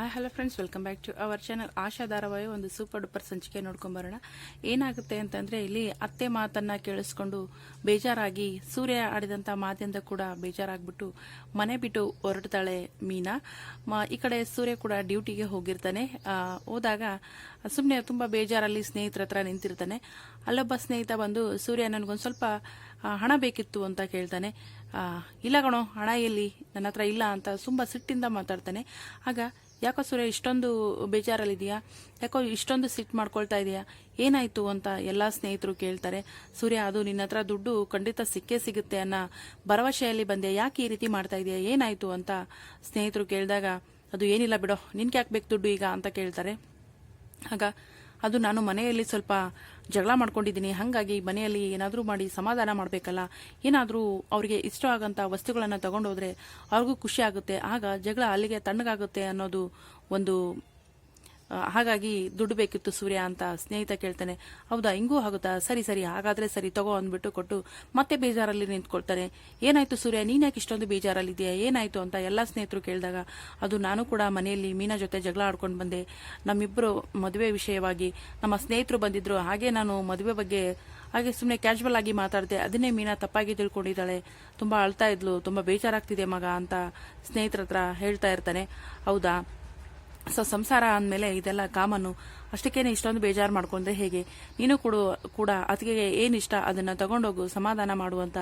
Hi hello friends welcome back to our channel Asha ಧಾರಾವಾಹಿ ಒಂದು super duper ಸಂಚಿಕೆ ನೋಡ್ಕೊಂಬರೋಣ. ಏನಾಗುತ್ತೆ ಅಂತಂದ್ರೆ, ಇಲ್ಲಿ ಅತ್ತೆ ಮಾತನ್ನು ಕೇಳಿಸ್ಕೊಂಡು ಬೇಜಾರಾಗಿ ಸೂರ್ಯ ಆಡಿದಂಥ ಮಾತಿಂದ ಕೂಡ ಬೇಜಾರಾಗ್ಬಿಟ್ಟು ಮನೆ ಬಿಟ್ಟು ಹೊರಡ್ತಾಳೆ ಮೀನಾ. ಈ ಕಡೆ ಸೂರ್ಯ ಕೂಡ ಡ್ಯೂಟಿಗೆ ಹೋಗಿರ್ತಾನೆ. ಹೋದಾಗ ಸುಮ್ಮನೆ ತುಂಬಾ ಬೇಜಾರಲ್ಲಿ ಸ್ನೇಹಿತರ ಹತ್ರ ನಿಂತಿರ್ತಾನೆ. ಅಲ್ಲೊಬ್ಬ ಸ್ನೇಹಿತ ಬಂದು, ಸೂರ್ಯ, ನನಗೊಂದು ಸ್ವಲ್ಪ ಹಣ ಬೇಕಿತ್ತು ಅಂತ ಕೇಳ್ತಾನೆ. ಇಲ್ಲ ಕಣೋ, ಹಣ ಎಲ್ಲಿ? ನನ್ನ ಹತ್ರ ಇಲ್ಲ ಅಂತ ತುಂಬ ಸಿಟ್ಟಿಂದ ಮಾತಾಡ್ತಾನೆ. ಆಗ, ಯಾಕೋ ಸೂರ್ಯ ಇಷ್ಟೊಂದು ಬೇಜಾರಲ್ಲಿದೆಯಾ ಯಾಕೋ ಇಷ್ಟೊಂದು ಸಿಟ್ಟು ಮಾಡ್ಕೊಳ್ತಾ ಇದೆಯಾ? ಏನಾಯ್ತು ಅಂತ ಎಲ್ಲ ಸ್ನೇಹಿತರು ಕೇಳ್ತಾರೆ. ಸೂರ್ಯ ಅದು ನಿನ್ನ ಹತ್ರ ದುಡ್ಡು ಖಂಡಿತ ಸಿಕ್ಕೇ ಸಿಗುತ್ತೆ ಅನ್ನೋ ಭರವಸೆಯಲ್ಲಿ ಬಂದೆ ಯಾಕೆ ಈ ರೀತಿ ಮಾಡ್ತಾ ಇದೆಯಾ? ಏನಾಯ್ತು ಅಂತ ಸ್ನೇಹಿತರು ಕೇಳಿದಾಗ, ಅದು ಏನಿಲ್ಲ ಬಿಡೋ, ನಿನ್ಗೆ ಯಾಕೆ ಬೇಕು ದುಡ್ಡು ಈಗ? ಅಂತ ಕೇಳ್ತಾರೆ. ಆಗ ಅದು ನಾನು ಮನೆಯಲ್ಲಿ ಸ್ವಲ್ಪ ಜಗಳ ಮಾಡ್ಕೊಂಡಿದ್ದೀನಿ. ಹಾಗಾಗಿ ಮನೆಯಲ್ಲಿ ಏನಾದರೂ ಮಾಡಿ ಸಮಾಧಾನ ಮಾಡಬೇಕಲ್ಲ. ಏನಾದರೂ ಅವರಿಗೆ ಇಷ್ಟ ಆಗಂತ ವಸ್ತುಗಳನ್ನು ತಗೊಂಡೋದ್ರೆ ಅವ್ರಿಗೂ ಖುಷಿ ಆಗುತ್ತೆ. ಆಗ ಜಗಳ ಅಲ್ಲಿಗೆ ತಣ್ಣಗಾಗುತ್ತೆ ಅನ್ನೋದು ಒಂದು ಹಾಗಾಗಿ ದುಡ್ಡು ಬೇಕಿತ್ತು ಸೂರ್ಯ ಅಂತ ಸ್ನೇಹಿತ ಕೇಳ್ತಾನೆ, ಹೌದಾ, ಹಿಂಗೂ ಆಗುತ್ತಾ? ಸರಿ ಸರಿ, ಹಾಗಾದ್ರೆ ಸರಿ, ತಗೋ ಅಂದ್ಬಿಟ್ಟು ಕೊಟ್ಟು ಮತ್ತೆ ಬೇಜಾರಲ್ಲಿ ನಿಂತ್ಕೊಳ್ತಾನೆ ಏನಾಯ್ತು ಸೂರ್ಯ, ನೀನ್ ಯಾಕೆ ಇಷ್ಟೊಂದು ಬೇಜಾರಲ್ಲಿದೆಯಾ ಏನಾಯ್ತು ಅಂತ ಎಲ್ಲ ಸ್ನೇಹಿತರು ಕೇಳಿದಾಗ, ಅದು ನಾನು ಕೂಡ ಮನೆಯಲ್ಲಿ ಮೀನಾ ಜೊತೆ ಜಗಳ ಆಡ್ಕೊಂಡು ಬಂದೆ. ನಮ್ಮಿಬ್ಬರು ಮದುವೆ ವಿಷಯವಾಗಿ, ನಮ್ಮ ಸ್ನೇಹಿತರು ಬಂದಿದ್ರು. ಹಾಗೆ ನಾನು ಮದುವೆ ಬಗ್ಗೆ, ಹಾಗೆ ಸುಮ್ಮನೆ ಕ್ಯಾಶುವಲ್ ಆಗಿ ಮಾತಾಡಿದೆ. ಅದನ್ನೇ ಮೀನಾ ತಪ್ಪಾಗಿ ತಿಳ್ಕೊಂಡಿದ್ದಾಳೆ. ತುಂಬಾ ಅಳ್ತಾ ಇದ್ಲು. ತುಂಬಾ ಬೇಜಾರಾಗ್ತಿದೆ ಮಗ, ಅಂತ ಸ್ನೇಹಿತರ ಹತ್ರ ಹೇಳ್ತಾ ಇರ್ತಾನೆ. ಹೌದಾ ಸೊ ಸಂಸಾರ ಅಂದಮೇಲೆ ಇದೆಲ್ಲ ಕಾಮನ್ನು ಅಷ್ಟಕ್ಕೇನೆ ಇಷ್ಟೊಂದು ಬೇಜಾರು ಮಾಡ್ಕೊಂಡ್ರೆ ಹೇಗೆ? ನೀನು ಕೂಡ ಕೂಡ ಅದಕ್ಕೆ ಏನಿಷ್ಟ ಅದನ್ನು ತಗೊಂಡೋಗು, ಸಮಾಧಾನ ಮಾಡುವಂತ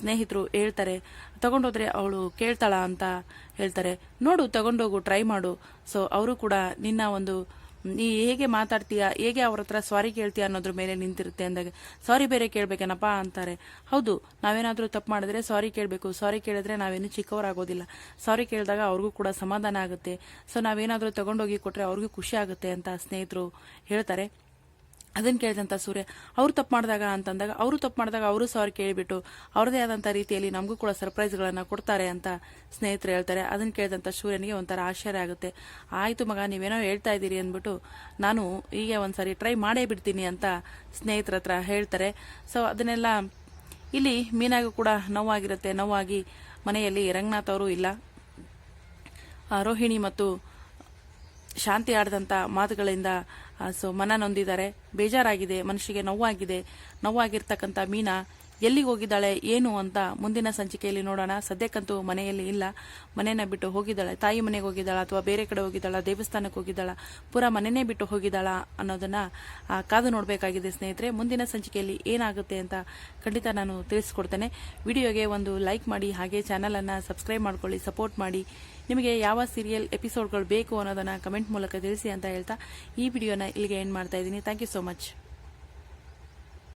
ಸ್ನೇಹಿತರು ಹೇಳ್ತಾರೆ. ತಗೊಂಡೋದ್ರೆ ಅವಳು ಕೇಳ್ತಾಳ ಅಂತ ಹೇಳ್ತಾರೆ. ನೋಡು, ತಗೊಂಡೋಗು ಟ್ರೈ ಮಾಡು. ಸೊ ಅವರು ಕೂಡ ನಿನ್ನ ಒಂದು ನೀ ಹೇಗೆ ಮಾತಾಡ್ತೀಯಾ? ಹೇಗೆ ಅವ್ರ ಹತ್ರ ಸಾರಿ ಕೇಳ್ತೀಯ ಅನ್ನೋದ್ರ ಮೇಲೆ ನಿಂತಿರುತ್ತೆ ಅಂದಾಗ ಸಾರಿ ಬೇರೆ ಕೇಳ್ಬೇಕೇನಪ್ಪ? ಅಂತಾರೆ. ಹೌದು, ನಾವೇನಾದರೂ ತಪ್ಪು ಮಾಡಿದ್ರೆ ಸಾರಿ ಕೇಳಬೇಕು. ಸಾರಿ ಕೇಳಿದ್ರೆ ನಾವೇನು ಚಿಕ್ಕವರಾಗೋದಿಲ್ಲ. ಸಾರಿ ಕೇಳಿದಾಗ ಅವ್ರಿಗೂ ಕೂಡ ಸಮಾಧಾನ ಆಗುತ್ತೆ. ಸೊ ನಾವೇನಾದರೂ ತಗೊಂಡೋಗಿ ಕೊಟ್ರೆ ಅವ್ರಿಗೂ ಖುಷಿ ಆಗುತ್ತೆ ಅಂತ ಸ್ನೇಹಿತರು ಹೇಳ್ತಾರೆ. ಅದನ್ನ ಕೇಳಿದಂಥ ಸೂರ್ಯ, ಅವರು ತಪ್ಪು ಮಾಡಿದಾಗ ಅಂತಂದಾಗ, ಅವರು ತಪ್ಪು ಮಾಡಿದಾಗ ಅವರು ಸಾರಿ ಕೇಳಿಬಿಟ್ಟು, ಅವ್ರದೇ ಆದಂಥ ರೀತಿಯಲ್ಲಿ ನಮಗೂ ಕೂಡ ಸರ್ಪ್ರೈಸ್ಗಳನ್ನು ಕೊಡ್ತಾರೆ ಅಂತ ಸ್ನೇಹಿತರು ಹೇಳ್ತಾರೆ. ಅದನ್ನು ಕೇಳಿದಂಥ ಸೂರ್ಯನಿಗೆ ಒಂಥರ ಆಶ್ಚರ್ಯ ಆಗುತ್ತೆ. ಆಯಿತು ಮಗ, ನೀವೇನೋ ಹೇಳ್ತಾ ಇದ್ದೀರಿ ಅಂದ್ಬಿಟ್ಟು, ನಾನು ಹೀಗೆ ಸಾರಿ ಟ್ರೈ ಮಾಡೇ ಬಿಡ್ತೀನಿ ಅಂತ ಸ್ನೇಹಿತರ ಹತ್ರ ಹೇಳ್ತಾರೆ. ಸೊ ಅದನ್ನೆಲ್ಲ ಇಲ್ಲಿ ಮೀನಾಗೂ ಕೂಡ ನೋವಾಗಿರುತ್ತೆ. ನೋವಾಗಿ ಮನೆಯಲ್ಲಿ ರಂಗನಾಥ್ ಅವರು ಇಲ್ಲ. ರೋಹಿಣಿ ಮತ್ತು ಶಾಂತಿ ಆಡದಂತ ಮಾತುಗಳಿಂದ ಸೊ ಮನ ನೊಂದಿದ್ದಾರೆ. ಬೇಜಾರಾಗಿದೆ ಮನುಷ್ಯಗೆ ನೋವಾಗಿದೆ. ನೋವಾಗಿರ್ತಕ್ಕಂಥ ಮೀನಾ ಎಲ್ಲಿಗೆ ಹೋಗಿದ್ದಾಳೆ, ಏನು ಅಂತ ಮುಂದಿನ ಸಂಚಿಕೆಯಲ್ಲಿ ನೋಡೋಣ. ಸದ್ಯಕ್ಕಂತೂ ಮನೆಯಲ್ಲಿ ಇಲ್ಲ. ಮನೆಯನ್ನ ಬಿಟ್ಟು ಹೋಗಿದ್ದಾಳೆ. ತಾಯಿ ಮನೆಗೆ ಹೋಗಿದ್ದಾಳ ಅಥವಾ ಬೇರೆ ಕಡೆ ಹೋಗಿದ್ದಾಳ, ದೇವಸ್ಥಾನಕ್ಕೆ ಹೋಗಿದ್ದಾಳ, ಪೂರಾ ಮನೆಯೇ ಬಿಟ್ಟು ಹೋಗಿದ್ದಾಳ ಅನ್ನೋದನ್ನ ಕಾದು ನೋಡಬೇಕಾಗಿದೆ ಸ್ನೇಹಿತರೆ. ಮುಂದಿನ ಸಂಚಿಕೆಯಲ್ಲಿ ಏನಾಗುತ್ತೆ ಅಂತ ಖಂಡಿತ ನಾನು ತಿಳಿಸ್ಕೊಡ್ತೇನೆ. ವಿಡಿಯೋಗೆ ಒಂದು ಲೈಕ್ ಮಾಡಿ, ಹಾಗೆ ಚಾನಲನ್ನು ಸಬ್ಸ್ಕ್ರೈಬ್ ಮಾಡ್ಕೊಳ್ಳಿ ಸಪೋರ್ಟ್ ಮಾಡಿ. ನಿಮಗೆ ಯಾವ ಸೀರಿಯಲ್ ಎಪಿಸೋಡ್ಗಳು ಬೇಕು ಅನ್ನೋದನ್ನು ಕಮೆಂಟ್ ಮೂಲಕ ತಿಳಿಸಿ ಅಂತ ಹೇಳ್ತಾ ಈ ವಿಡಿಯೋನ ಇಲ್ಲಿಗೆ ಎಂಡ್ ಮಾಡ್ತಾ ಇದ್ದೀನಿ. Thank you so much